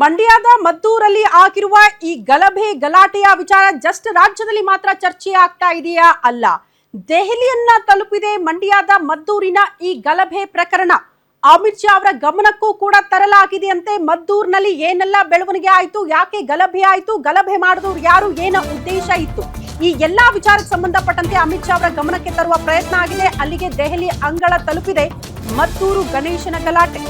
ಮಂಡ್ಯದ ಮದ್ದೂರಲ್ಲಿ ಆಗಿರುವ ಈ ಗಲಭೆ ಗಲಾಟೆಯ ವಿಚಾರ ಜಸ್ಟ್ ರಾಜ್ಯದಲ್ಲಿ ಮಾತ್ರ ಚರ್ಚೆ ಆಗ್ತಾ ಇದೆಯಾ ಅಲ್ಲ? ದೆಹಲಿಯನ್ನ ತಲುಪಿದೆ ಮಂಡ್ಯದ ಮದ್ದೂರಿನ ಈ ಗಲಭೆ ಪ್ರಕರಣ. ಅಮಿತ್ ಶಾ ಅವರ ಗಮನಕ್ಕೂ ಕೂಡ ತರಲಾಗಿದೆಯಂತೆ ಮದ್ದೂರ್ನಲ್ಲಿ ಏನೆಲ್ಲ ಬೆಳವಣಿಗೆ ಆಯ್ತು, ಯಾಕೆ ಗಲಭೆ ಆಯ್ತು, ಗಲಭೆ ಮಾಡಿದವ್ರು ಯಾರು, ಏನ ಉದ್ದೇಶ ಇತ್ತು? ಈ ಎಲ್ಲಾ ವಿಚಾರಕ್ಕೆ ಸಂಬಂಧಪಟ್ಟಂತೆ ಅಮಿತ್ ಶಾ ಅವರ ಗಮನಕ್ಕೆ ತರುವ ಪ್ರಯತ್ನ ಆಗಿದೆ. ಅಲ್ಲಿಗೆ ದೆಹಲಿ ಅಂಗಳ ತಲುಪಿದೆ ಮದ್ದೂರು ಗಣೇಶನ ಗಲಾಟೆ.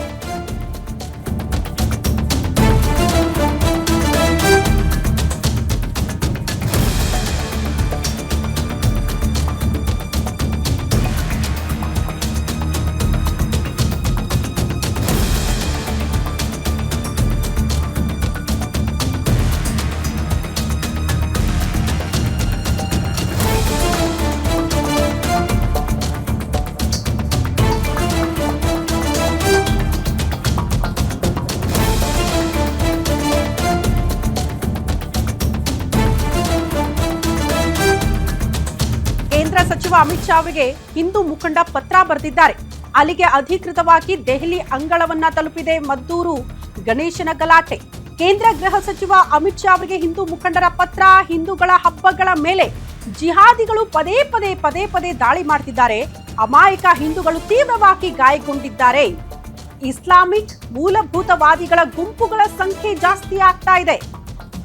ಕೇಂದ್ರ ಸಚಿವ ಅಮಿತ್ ಶಾ ಅವರಿಗೆ ಹಿಂದೂ ಮುಖಂಡ ಪತ್ರ ಬರೆದಿದ್ದಾರೆ. ಅಲ್ಲಿಗೆ ಅಧಿಕೃತವಾಗಿ ದೆಹಲಿ ಅಂಗಳವನ್ನ ತಲುಪಿದೆ ಮದ್ದೂರು ಗಣೇಶನ ಗಲಾಟೆ. ಕೇಂದ್ರ ಗೃಹ ಸಚಿವ ಅಮಿತ್ ಶಾ ಅವರಿಗೆ ಹಿಂದೂ ಮುಖಂಡರ ಪತ್ರ, ಹಿಂದೂಗಳ ಹಬ್ಬಗಳ ಮೇಲೆ ಜಿಹಾದಿಗಳು ಪದೇ ಪದೇ ಪದೇ ಪದೇ ದಾಳಿ ಮಾಡ್ತಿದ್ದಾರೆ. ಅಮಾಯಕ ಹಿಂದೂಗಳು ತೀವ್ರವಾಗಿ ಗಾಯಗೊಂಡಿದ್ದಾರೆ. ಇಸ್ಲಾಮಿಕ್ ಮೂಲಭೂತವಾದಿಗಳ ಗುಂಪುಗಳ ಸಂಖ್ಯೆ ಜಾಸ್ತಿ ಆಗ್ತಾ ಇದೆ.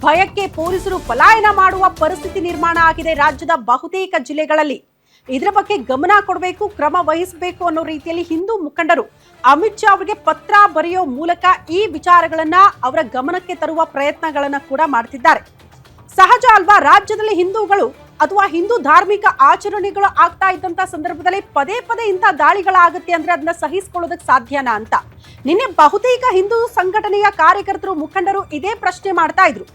ಭಯಕ್ಕೆ ಪೊಲೀಸರು ಪಲಾಯನ ಮಾಡುವ ಪರಿಸ್ಥಿತಿ ನಿರ್ಮಾಣ ಆಗಿದೆ ರಾಜ್ಯದ ಬಹುತೇಕ ಜಿಲ್ಲೆಗಳಲ್ಲಿ. ಇದರ ಬಗ್ಗೆ ಗಮನ ಕೊಡಬೇಕು, ಕ್ರಮ ವಹಿಸಬೇಕು ಅನ್ನೋ ರೀತಿಯಲ್ಲಿ ಹಿಂದೂ ಮುಖಂಡರು ಅಮಿತ್ ಶಾ ಅವರಿಗೆ ಪತ್ರ ಬರೆಯೋ ಮೂಲಕ ಈ ವಿಚಾರಗಳನ್ನ ಅವರ ಗಮನಕ್ಕೆ ತರುವ ಪ್ರಯತ್ನಗಳನ್ನ ಕೂಡ ಮಾಡ್ತಿದ್ದಾರೆ. ಸಹಜ ಅಲ್ವಾ, ರಾಜ್ಯದಲ್ಲಿ ಹಿಂದೂಗಳು ಅಥವಾ ಹಿಂದೂ ಧಾರ್ಮಿಕ ಆಚರಣೆಗಳು ಆಗ್ತಾ ಇದ್ದಂತ ಸಂದರ್ಭದಲ್ಲಿ ಪದೇ ಪದೇ ಇಂಥ ದಾಳಿಗಳಾಗುತ್ತೆ ಅಂದ್ರೆ ಅದನ್ನ ಸಹಿಸ್ಕೊಳ್ಳೋದಕ್ಕೆ ಸಾಧ್ಯನಾ ಅಂತ. ನಿನ್ನೆ ಬಹುತೇಕ ಹಿಂದೂ ಸಂಘಟನೆಯ ಕಾರ್ಯಕರ್ತರು, ಮುಖಂಡರು ಇದೇ ಪ್ರಶ್ನೆ ಮಾಡ್ತಾ ಇದ್ರು.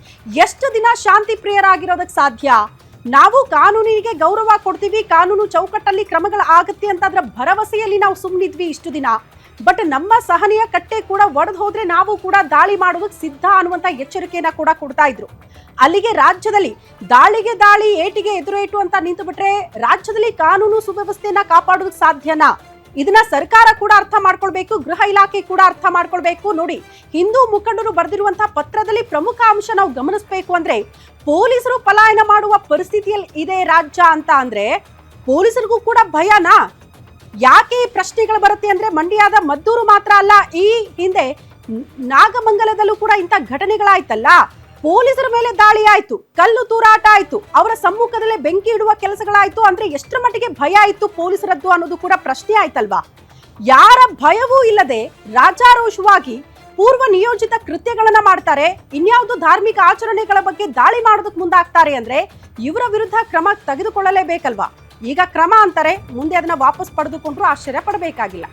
ಎಷ್ಟು ದಿನ ಶಾಂತಿ ಪ್ರಿಯರಾಗಿರೋದಕ್ಕೆ ಸಾಧ್ಯ? ನಾವು ಕಾನೂನಿಗೆ ಗೌರವ ಕೊಡ್ತೀವಿ, ಕಾನೂನು ಚೌಕಟ್ಟಲ್ಲಿ ಕ್ರಮಗಳು ಆಗುತ್ತೆ ಅಂತ ಅದರ ಭರವಸೆಯಲ್ಲಿ ನಾವು ಸುಮ್ಮನಿದ್ವಿ ಇಷ್ಟು ದಿನ. ಬಟ್ ನಮ್ಮ ಸಹನೀಯ ಕಟ್ಟೆ ಕೂಡ ಒಡೆದು ಹೋದ್ರೆ ನಾವು ಕೂಡ ದಾಳಿ ಮಾಡೋದಕ್ಕೆ ಸಿದ್ಧ ಅನ್ನುವಂತ ಎಚ್ಚರಿಕೆಯನ್ನ ಕೂಡ ಕೊಡ್ತಾ ಇದ್ರು. ಅಲ್ಲಿಗೆ ರಾಜ್ಯದಲ್ಲಿ ದಾಳಿಗೆ ದಾಳಿ, ಏಟಿಗೆ ಎದುರೇಟು ಅಂತ ನಿಂತು ಬಿಟ್ರೆ ರಾಜ್ಯದಲ್ಲಿ ಕಾನೂನು ಸುವ್ಯವಸ್ಥೆಯನ್ನ ಕಾಪಾಡೋದಕ್ಕೆ ಸಾಧ್ಯನಾ? ಇದನ್ನ ಸರ್ಕಾರ ಕೂಡ ಅರ್ಥ ಮಾಡ್ಕೊಳ್ಬೇಕು, ಗೃಹ ಇಲಾಖೆ ಕೂಡ ಅರ್ಥ ಮಾಡ್ಕೊಳ್ಬೇಕು. ನೋಡಿ, ಹಿಂದೂ ಮುಖಂಡರು ಬರೆದಿರುವಂತಹ ಪತ್ರದಲ್ಲಿ ಪ್ರಮುಖ ಅಂಶ ನಾವು ಗಮನಿಸಬೇಕು ಅಂದ್ರೆ ಪೊಲೀಸರು ಪಲಾಯನ ಮಾಡುವ ಪರಿಸ್ಥಿತಿಯಲ್ಲಿ ಇದೆ ರಾಜ್ಯ ಅಂತ ಅಂದ್ರೆ ಪೊಲೀಸರಿಗೂ ಕೂಡ ಭಯನಾ? ಯಾಕೆ ಈ ಪ್ರಶ್ನೆಗಳು ಬರುತ್ತೆ ಅಂದ್ರೆ ಮಂಡ್ಯದ ಮದ್ದೂರು ಮಾತ್ರ ಅಲ್ಲ, ಈ ಹಿಂದೆ ನಾಗಮಂಗಲದಲ್ಲೂ ಕೂಡ ಇಂಥ ಘಟನೆಗಳಾಯ್ತಲ್ಲ? ಪೊಲೀಸರ ಮೇಲೆ ದಾಳಿ ಆಯ್ತು, ಕಲ್ಲು ತೂರಾಟ ಆಯ್ತು, ಅವರ ಸಮ್ಮುಖದಲ್ಲೇ ಬೆಂಕಿ ಇಡುವ ಕೆಲಸಗಳಾಯ್ತು ಅಂದ್ರೆ ಎಷ್ಟರ ಮಟ್ಟಿಗೆ ಭಯ ಆಯ್ತು ಪೊಲೀಸರದ್ದು ಅನ್ನೋದು ಕೂಡ ಪ್ರಶ್ನೆ ಆಯ್ತಲ್ವಾ? ಯಾರ ಭಯವೂ ಇಲ್ಲದೆ ರಾಜಾರೋಷವಾಗಿ ಪೂರ್ವ ನಿಯೋಜಿತ ಕೃತ್ಯಗಳನ್ನ ಮಾಡ್ತಾರೆ, ಇನ್ಯಾವುದು ಧಾರ್ಮಿಕ ಆಚರಣೆಗಳ ಬಗ್ಗೆ ದಾಳಿ ಮಾಡೋದಕ್ಕೆ ಮುಂದಾಗ್ತಾರೆ ಅಂದ್ರೆ ಇವರ ವಿರುದ್ಧ ಕ್ರಮ ತೆಗೆದುಕೊಳ್ಳಲೇಬೇಕಲ್ವಾ? ಈಗ ಕ್ರಮ ಅಂತಾರೆ ಮುಂದೆ ಅದನ್ನ ವಾಪಸ್ ಪಡೆದುಕೊಂಡ್ರು ಆಶ್ಚರ್ಯ ಪಡಬೇಕಾಗಿಲ್ಲ.